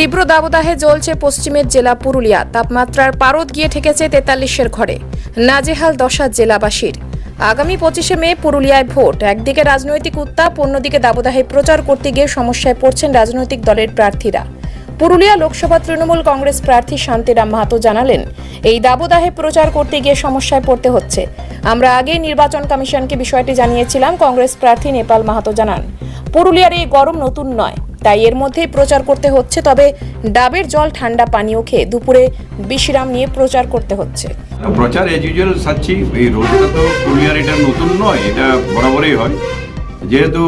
তীব্র দাবদাহে জ্বলছে পশ্চিমের জেলা পুরুলিয়া। তাপমাত্রার পারদ গিয়ে ঠেকেছে তেতাল্লিশের ঘরে। নাজেহাল দশা জেলাবাসীর। আগামী পঁচিশে মে পুরুলিয়ায় ভোট। একদিকে রাজনৈতিক উত্তাপ, অন্যদিকে দাবদাহে প্রচার করতে গিয়ে সমস্যায় পড়ছেন রাজনৈতিক দলের প্রার্থীরা। পুরুলিয়া লোকসভা তৃণমূল কংগ্রেস প্রার্থী শান্তিরাম মাহাতো জানালেন, এই দাবদাহে প্রচার করতে গিয়ে সমস্যায় পড়তে হচ্ছে। আমরা আগেই নির্বাচন কমিশনকে বিষয়টি জানিয়েছিলাম। কংগ্রেস প্রার্থী নেপাল মাহাতো জানান, পুরুলিয়ার এই গরম নতুন নয়। তাই এর মধ্যেই প্রচার করতে হচ্ছে, তবে ডাবের জল, ঠান্ডা পানীয় খেয়ে দুপুরে বিশ্রাম নিয়ে প্রচার করতে হচ্ছে। প্রচার এজ ইউজুয়াল সাচ্ছি, এই রোদটা তো পুরুলিয়ার এটা নতুন নয়, এটা বরাবরই হয়। যেহেতু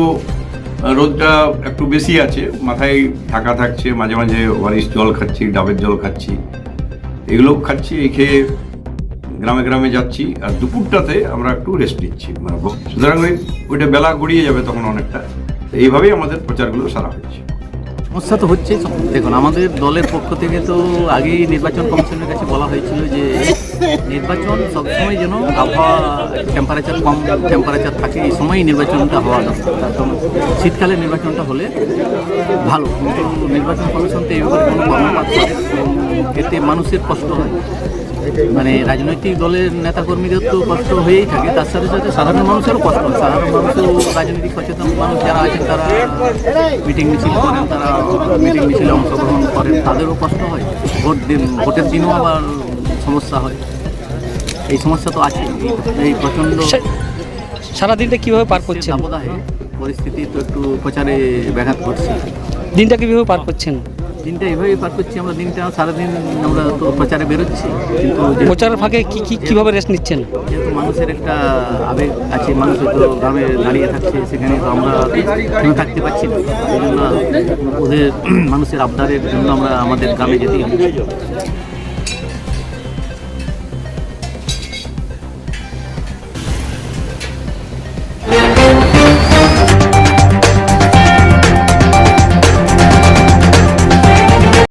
রোদটা একটু বেশি আছে, মাথায় ঢাকা থাকছে, মাঝে মাঝে ওয়ারিস জল খাচ্ছি, ডাবের জল খাচ্ছি এগুলো খাচ্ছি, এই খেয়ে গ্রামে গ্রামে যাচ্ছি, আর দুপুরটাতে আমরা একটু রেস্ট নিচ্ছি মানে সুতরাং ওই ওইটা বেলা গড়িয়ে যাবে তখন অনেকটা। এইভাবেই আমাদের প্রচারগুলো সারা হচ্ছে সমস্যা তো হচ্ছে দেখুন, আমাদের দলের পক্ষ থেকে তো আগেই নির্বাচন কমিশনের কাছে বলা হয়েছিল যে নির্বাচন সবসময় যেন আবহাওয়া টেম্পারেচার কম টেম্পারেচার থাকে, এই সময়ই নির্বাচনটা হওয়া দরকার। কারণ শীতকালে নির্বাচনটা হলে ভালো। কিন্তু নির্বাচন কমিশন তো এই ব্যাপারে কোনো এতে মানুষের কষ্ট হয়। মানে রাজনৈতিক দলের নেতাকর্মীদের তো কষ্ট হয়েই থাকে তার সাথে সাথে সাধারণ মানুষেরও কষ্ট হয়। সাধারণ মানুষও রাজনৈতিক সচেতন মানুষ যারা আছেন তারা মিটিং মিছিল করেন তারা মিটিং মিছিলে অংশগ্রহণ করেন তাদেরও কষ্ট হয়। ভোট দিন ভোটের দিনও আবার সমস্যা হয়। এই সমস্যা তো আছে এই প্রচণ্ড সারাদিনটা কীভাবে পার করছে পরিস্থিতি তো একটু প্রচারে ব্যাঘাত ঘটছে। দিনটা কীভাবে পার করছেন? দিনটা এভাবেই পার করছি আমরা দিনটা সারাদিন আমরা তো প্রচারে বেরোচ্ছি। কিন্তু প্রচারের ফাঁকে কি কি কীভাবে রেস্ট নিচ্ছেন? যেহেতু মানুষের একটা আবেগ আছে মানুষ তো গ্রামে দাঁড়িয়ে থাকছে সেখানে তো আমরা থেমে থাকতে পারছি না। ওদের মানুষের আবদারের জন্য আমরা আমাদের গ্রামে যেতেই